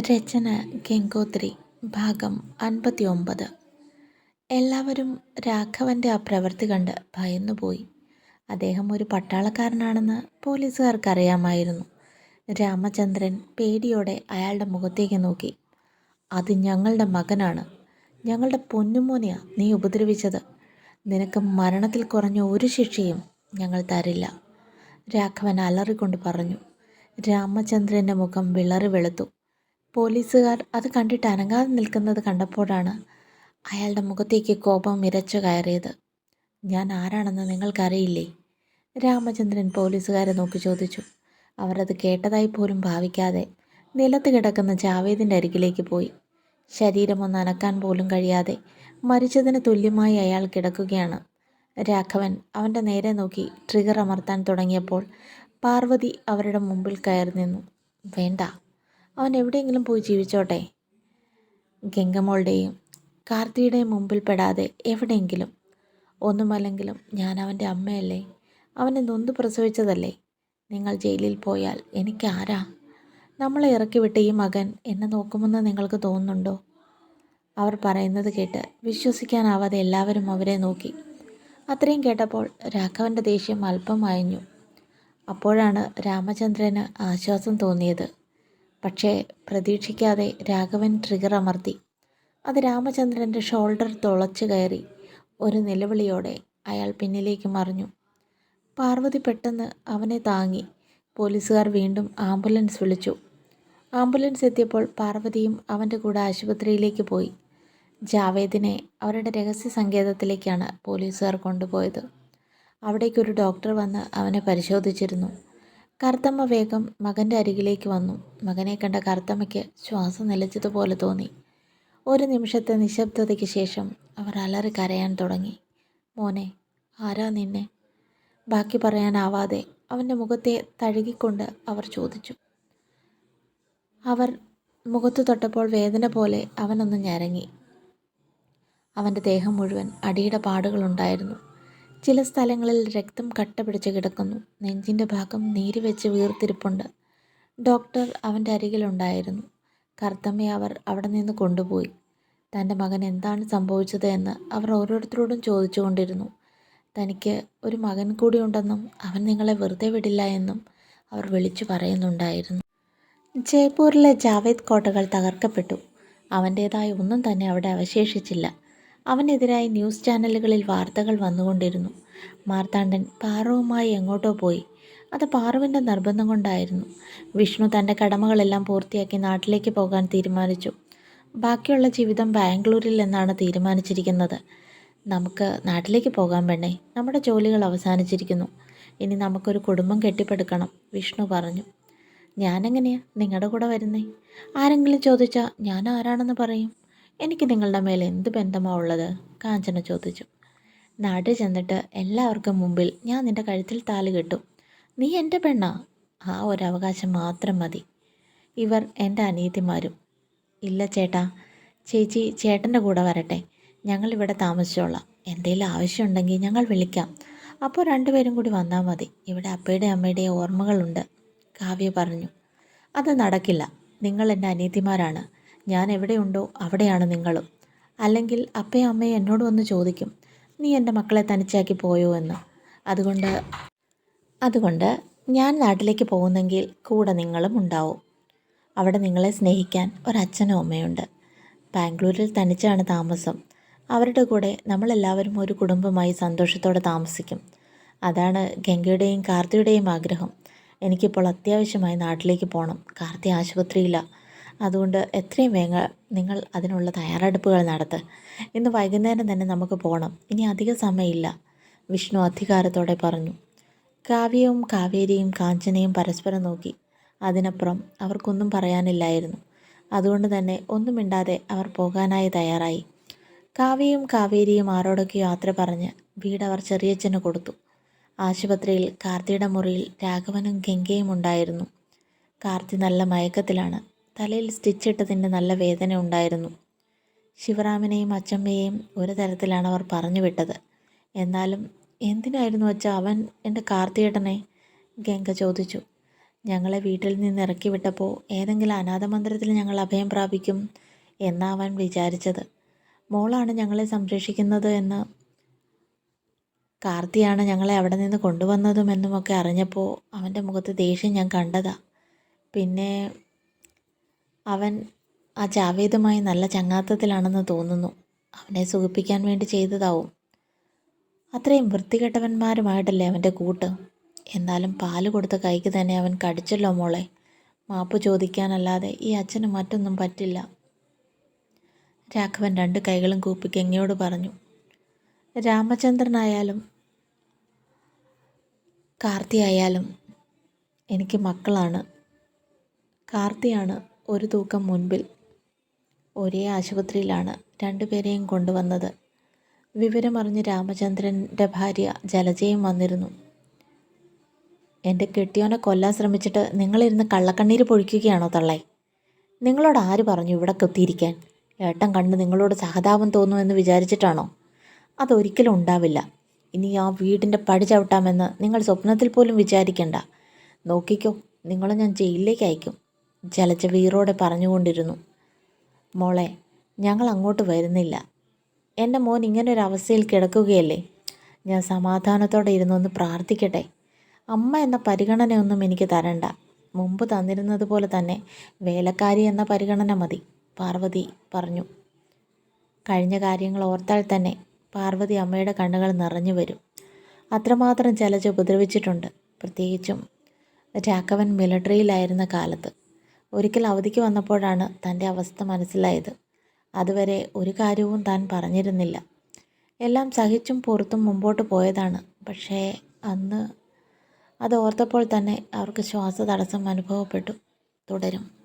രചന ഗംഗോത്രി ഭാഗം അൻപത്തി ഒമ്പത് എല്ലാവരും രാഘവന്റെ ആ പ്രവൃത്തി കണ്ട് ഭയന്നുപോയി. അദ്ദേഹം ഒരു പട്ടാളക്കാരനാണെന്ന് പോലീസുകാർക്കറിയാമായിരുന്നു. രാമചന്ദ്രൻ പേടിയോടെ അയാളുടെ മുഖത്തേക്ക് നോക്കി. അത് ഞങ്ങളുടെ മകനാണ്. ഞങ്ങളുടെ പൊന്നുമോനെയാ നീ ഉപദ്രവിച്ചത്. നിനക്ക് മരണത്തിൽ കുറഞ്ഞ ഒരു ശിക്ഷയും ഞങ്ങൾ തരില്ല. രാഘവൻ അലറിക്കൊണ്ട് പറഞ്ഞു. രാമചന്ദ്രന്റെ മുഖം വിളറി വെളുത്തു. പോലീസുകാർ അത് കണ്ടിട്ട് അനങ്ങാതെ നിൽക്കുന്നത് കണ്ടപ്പോഴാണ് അയാളുടെ മുഖത്തേക്ക് കോപം ഇരച്ചു കയറിയത്. ഞാൻ ആരാണെന്ന് നിങ്ങൾക്കറിയില്ലേ? രാമചന്ദ്രൻ പോലീസുകാരെ നോക്കി ചോദിച്ചു. അവരത് കേട്ടതായി പോലും ഭാവിക്കാതെ നിലത്ത് കിടക്കുന്ന ജാവേദിന്റെ അരികിലേക്ക് പോയി. ശരീരം ഒന്ന് അനക്കാൻ പോലും കഴിയാതെ മരിച്ചതിന് തുല്യമായി അയാൾ കിടക്കുകയാണ്. രാഘവൻ അവന്റെ നേരെ നോക്കി ട്രിഗർ അമർത്താൻ തുടങ്ങിയപ്പോൾ പാർവതി അവരുടെ മുമ്പിൽ കയറി നിന്നു. വേണ്ട അവൻ എവിടെയെങ്കിലും പോയി ജീവിച്ചോട്ടെ. ഗംഗമോളുടെയും കാർത്തിയുടെയും മുമ്പിൽ പെടാതെ എവിടെയെങ്കിലും. ഒന്നുമല്ലെങ്കിലും ഞാൻ അവന്റെ അമ്മയല്ലേ? അവനെ നൊന്ത് പ്രസവിച്ചതല്ലേ? നിങ്ങൾ ജയിലിൽ പോയാൽ എനിക്ക് ആരാ? നമ്മളെ ഇറക്കി വിട്ട ഈ മകൻ എന്നെ നോക്കുമെന്ന് നിങ്ങൾക്ക് തോന്നുന്നുണ്ടോ? അവർ പറയുന്നത് കേട്ട് വിശ്വസിക്കാനാവാതെ എല്ലാവരും അവരെ നോക്കി. അത്രയും കേട്ടപ്പോൾ രാഘവന്റെ ദേഷ്യം അല്പം അയഞ്ഞു. അപ്പോഴാണ് രാമചന്ദ്രന് ആശ്വാസം തോന്നിയത്. പക്ഷേ പ്രതീക്ഷിക്കാതെ രാഘവൻ ട്രിഗർ അമർത്തി. അത് രാമചന്ദ്രന്റെ ഷോൾഡർ തുളച്ചു കയറി. ഒരു നിലവിളിയോടെ അയാൾ പിന്നിലേക്ക് മറിഞ്ഞു. പാർവതി പെട്ടെന്ന് അവനെ താങ്ങി. പോലീസുകാർ വീണ്ടും ആംബുലൻസ് വിളിച്ചു. ആംബുലൻസ് എത്തിയപ്പോൾ പാർവതിയും അവന്റെ കൂടെ ആശുപത്രിയിലേക്ക് പോയി. ജാവേദിനെ അവരുടെ രഹസ്യ സങ്കേതത്തിലേക്കാണ് പോലീസുകാർ കൊണ്ടുപോയത്. അവിടേക്കൊരു ഡോക്ടർ വന്ന് അവനെ പരിശോധിച്ചിരുന്നു. കറുത്തമ്മ വേഗം മകന്റെ അരികിലേക്ക് വന്നു. മകനെ കണ്ട കറുത്തമ്മയ്ക്ക് ശ്വാസം നിലച്ചതുപോലെ തോന്നി. ഒരു നിമിഷത്തെ നിശബ്ദതയ്ക്ക് ശേഷം അവർ അലറി കരയാൻ തുടങ്ങി. മോനെ ആരാ നിന്നെ? ബാക്കി പറയാനാവാതെ അവന്റെ മുഖത്തെ തഴുകിക്കൊണ്ട് അവർ ചോദിച്ചു. അവർ മുഖത്ത് തൊട്ടപ്പോൾ വേദന പോലെ അവനൊന്ന് ഞരങ്ങി. അവന്റെ ദേഹം മുഴുവൻ അടിയുടെ പാടുകളുണ്ടായിരുന്നു. ചില സ്ഥലങ്ങളിൽ രക്തം കട്ട പിടിച്ച് കിടക്കുന്നു. നെഞ്ചിന്റെ ഭാഗം നീര് വെച്ച് വീർത്തിരിപ്പുണ്ട്. ഡോക്ടർ അവന്റെ അരികിലുണ്ടായിരുന്നു. കർത്തമ്മയെ അവർ അവിടെ നിന്ന് കൊണ്ടുപോയി. തന്റെ മകൻ എന്താണ് സംഭവിച്ചത് എന്ന് അവർ ഓരോരുത്തരോടും ചോദിച്ചുകൊണ്ടിരുന്നു. തനിക്ക് ഒരു മകൻ കൂടി ഉണ്ടെന്നും അവൻ നിങ്ങളെ വെറുതെ വിടില്ല എന്നും അവർ വിളിച്ചു പറയുന്നുണ്ടായിരുന്നു. ജയ്പൂരിലെ ജാവേദ് കോട്ടകൾ തകർക്കപ്പെട്ടു. അവന്റേതായ ഒന്നും തന്നെ അവിടെ അവശേഷിച്ചില്ല. അവനെതിരായി ന്യൂസ് ചാനലുകളിൽ വാർത്തകൾ വന്നുകൊണ്ടിരുന്നു. മാർത്താണ്ഡൻ പാർവുമായി എങ്ങോട്ടോ പോയി. അത് പാറുവിന്റെ നിർബന്ധം കൊണ്ടായിരുന്നു. വിഷ്ണു തന്റെ കടമകളെല്ലാം പൂർത്തിയാക്കി നാട്ടിലേക്ക് പോകാൻ തീരുമാനിച്ചു. ബാക്കിയുള്ള ജീവിതം ബാംഗ്ലൂരിൽ എന്നാണ് തീരുമാനിച്ചിരിക്കുന്നത്. നമുക്ക് നാട്ടിലേക്ക് പോകാൻ വേണേ നമ്മുടെ ജോലികൾ അവസാനിച്ചിരിക്കുന്നു. ഇനി നമുക്കൊരു കുടുംബം കെട്ടിപ്പടുക്കണം വിഷ്ണു പറഞ്ഞു. ഞാനെങ്ങനെയാ നിങ്ങളുടെ കൂടെ വരുന്നേ? ആരെങ്കിലും ചോദിച്ചാൽ ഞാൻ ആരാണെന്ന് പറയും. എനിക്ക് നിങ്ങളുടെ മേൽ എന്ത് ബന്ധമാണ് ഉള്ളത്? കാഞ്ചന ചോദിച്ചു. നാട് ചെന്നിട്ട് എല്ലാവർക്കും മുമ്പിൽ ഞാൻ നിന്റെ കഴുത്തിൽ താൽ കെട്ടും. നീ എന്റെ പെണ്ണാ? ആ ഒരവകാശം മാത്രം മതി. ഇവർ എന്റെ അനിയത്തിമാരും ഇല്ല ചേട്ടാ ചേച്ചി ചേട്ടന്റെ കൂടെ വരട്ടെ. ഞങ്ങൾ ഇവിടെ താമസിച്ചോളാം. എന്തെങ്കിലും ആവശ്യമുണ്ടെങ്കിൽ ഞങ്ങൾ വിളിക്കാം. അപ്പോൾ രണ്ടുപേരും കൂടി വന്നാൽ മതി. ഇവിടെ അപ്പയുടെ അമ്മയുടെയും ഓർമ്മകളുണ്ട്. കാവ്യ പറഞ്ഞു. അത് നടക്കില്ല. നിങ്ങൾ എന്റെ അനിയത്തിമാരാണ് ഞാൻ എവിടെയുണ്ടോ അവിടെയാണ് നിങ്ങളും. അല്ലെങ്കിൽ അപ്പയും അമ്മയും എന്നോട് വന്ന് ചോദിക്കും നീ എന്റെ മക്കളെ തനിച്ചാക്കി പോയോ എന്ന്? അതുകൊണ്ട് അതുകൊണ്ട് ഞാൻ നാട്ടിലേക്ക് പോകുന്നെങ്കിൽ കൂടെ നിങ്ങളും ഉണ്ടാവും. അവിടെ നിങ്ങളെ സ്നേഹിക്കാൻ ഒരച്ഛനും അമ്മയുണ്ട്. ബാംഗ്ലൂരിൽ തനിച്ചാണ് താമസം. അവരുടെ കൂടെ നമ്മളെല്ലാവരും ഒരു കുടുംബമായി സന്തോഷത്തോടെ താമസിക്കും. അതാണ് ഗംഗയുടെയും കാർത്തിയുടെയും ആഗ്രഹം. എനിക്കിപ്പോൾ അത്യാവശ്യമായി നാട്ടിലേക്ക് പോകണം. കാർത്തി ആശുപത്രിയിലാണ് അതുകൊണ്ട് എത്രയും വേഗം നിങ്ങൾ അതിനുള്ള തയ്യാറെടുപ്പുകൾ നടത്ത്. ഇന്ന് വൈകുന്നേരം തന്നെ നമുക്ക് പോകണം ഇനി അധിക സമയമില്ല. വിഷ്ണു അധികാരത്തോടെ പറഞ്ഞു. കാവ്യവും കാവേരിയും കാഞ്ചനയും പരസ്പരം നോക്കി. അതിനപ്പുറം അവർക്കൊന്നും പറയാനില്ലായിരുന്നു. അതുകൊണ്ട് തന്നെ ഒന്നും മിണ്ടാതെ അവർ പോകാനായി തയ്യാറായി. കാവ്യയും കാവേരിയും ആരോടൊക്കെ യാത്ര പറഞ്ഞ് വീടവർ ചെറിയച്ഛന് കൊടുത്തു. ആശുപത്രിയിൽ കാർത്തിയുടെ മുറിയിൽ രാഘവനും ഗംഗയും ഉണ്ടായിരുന്നു. കാർത്തി നല്ല മയക്കത്തിലാണ്. തലയിൽ സ്റ്റിച്ചിട്ടതിന്റെ നല്ല വേദന ഉണ്ടായിരുന്നു. ശിവറാമിനെയും അച്ചമ്മയെയും ഒരു തരത്തിലാണ് അവർ പറഞ്ഞു വിട്ടത്. എന്നാലും എന്തിനായിരുന്നു വെച്ചാൽ അവൻ എന്റെ കാർത്തിയേട്ടനെ? ഗംഗ ചോദിച്ചു. ഞങ്ങളെ വീട്ടിൽ നിന്ന് ഇറക്കി വിട്ടപ്പോൾ ഏതെങ്കിലും അനാഥമന്ദിരത്തിൽ ഞങ്ങൾ അഭയം പ്രാപിക്കും എന്നാ അവൻ വിചാരിച്ചത്. മോളാണ് ഞങ്ങളെ സംരക്ഷിക്കുന്നത് എന്ന്. കാർത്തിയാണ് ഞങ്ങളെ അവിടെ നിന്ന് കൊണ്ടുവന്നതും എന്നുമൊക്കെ അറിഞ്ഞപ്പോൾ അവന്റെ മുഖത്ത് ദേഷ്യം ഞാൻ കണ്ടതാ. പിന്നെ അവൻ ആ ജാവേദുമായി നല്ല ചങ്ങാത്തത്തിലാണെന്ന് തോന്നുന്നു. അവനെ സുഖിപ്പിക്കാൻ വേണ്ടി ചെയ്തതാവും. അത്രയും വൃത്തികെട്ടവന്മാരുമായിട്ടല്ലേ അവന്റെ കൂട്ട്? എന്നാലും പാൽ കൊടുത്ത കൈക്ക് തന്നെ അവൻ കടിച്ചല്ലോ മോളെ. മാപ്പ് ചോദിക്കാനല്ലാതെ ഈ അച്ഛന് മറ്റൊന്നും പറ്റില്ല. രാഘവൻ രണ്ട് കൈകളും കൂപ്പി കെങ്ങയോട് പറഞ്ഞു. രാമചന്ദ്രനായാലും കാർത്തിയായാലും എനിക്ക് മക്കളാണ്. കാർത്തിയാണ് ഒരു തൂക്കം മുൻപിൽ ഒരേ ആശുപത്രിയിലാണ് രണ്ടുപേരെയും കൊണ്ടുവന്നത്. വിവരമറിഞ്ഞ് രാമചന്ദ്രന്റെ ഭാര്യ ജലജയും വന്നിരുന്നു. എന്റെ കെട്ടിയോനെ കൊല്ലാൻ ശ്രമിച്ചിട്ട് നിങ്ങളിരുന്ന് കള്ളക്കണ്ണീര് പൊഴിക്കുകയാണോ തള്ളേ? നിങ്ങളോട് ആര് പറഞ്ഞു ഇവിടെ കൊത്തിയിരിക്കാൻ? ഏട്ടൻ കണ്ട് നിങ്ങളോട് സഹതാപം തോന്നുമെന്ന് വിചാരിച്ചിട്ടാണോ? അതൊരിക്കലും ഉണ്ടാവില്ല. ഇനി ആ വീടിന്റെ പടി ചവിട്ടാമെന്ന് നിങ്ങൾ സ്വപ്നത്തിൽ പോലും വിചാരിക്കണ്ട. നോക്കിക്കോ നിങ്ങളെ ഞാൻ ജയിലിലേക്ക് അയക്കും. ജലജ വീറോടെ പറഞ്ഞുകൊണ്ടിരുന്നു മോളെ ഞങ്ങൾ അങ്ങോട്ട് വരുന്നില്ല. എന്റെ മോൻ ഇങ്ങനെ ഒരു അവസ്ഥയിൽ കിടക്കുകയല്ലേ? ഞാൻ സമാധാനത്തോടെ ഇരുന്നൊന്ന് പ്രാർത്ഥിക്കട്ടെ. അമ്മ എന്ന പരിഗണനയൊന്നും എനിക്ക് തരണ്ട. മുമ്പ് തന്നിരുന്നത് പോലെ തന്നെ വേലക്കാരി എന്ന പരിഗണന മതി പാർവതി പറഞ്ഞു. കഴിഞ്ഞ കാര്യങ്ങൾ ഓർത്താൽ തന്നെ പാർവതി അമ്മയുടെ കണ്ണുകൾ നിറഞ്ഞു വരും. അത്രമാത്രം ചലച്ച് ഉപദ്രവിച്ചിട്ടുണ്ട്. പ്രത്യേകിച്ചും രാഘവൻ മിലിട്ടറിയിലായിരുന്ന കാലത്ത്. ഒരിക്കൽ അവധിക്ക് വന്നപ്പോഴാണ് തന്റെ അവസ്ഥ മനസ്സിലായത്. അതുവരെ ഒരു കാര്യവും താൻ പറഞ്ഞിരുന്നില്ല. എല്ലാം സഹിച്ചും പുറത്തും മുമ്പോട്ട് പോയതാണ്. പക്ഷേ അന്ന് അത് ഓർത്തപ്പോൾ തന്നെ അവർക്ക് ശ്വാസതടസ്സം അനുഭവപ്പെട്ടു. തുടരും.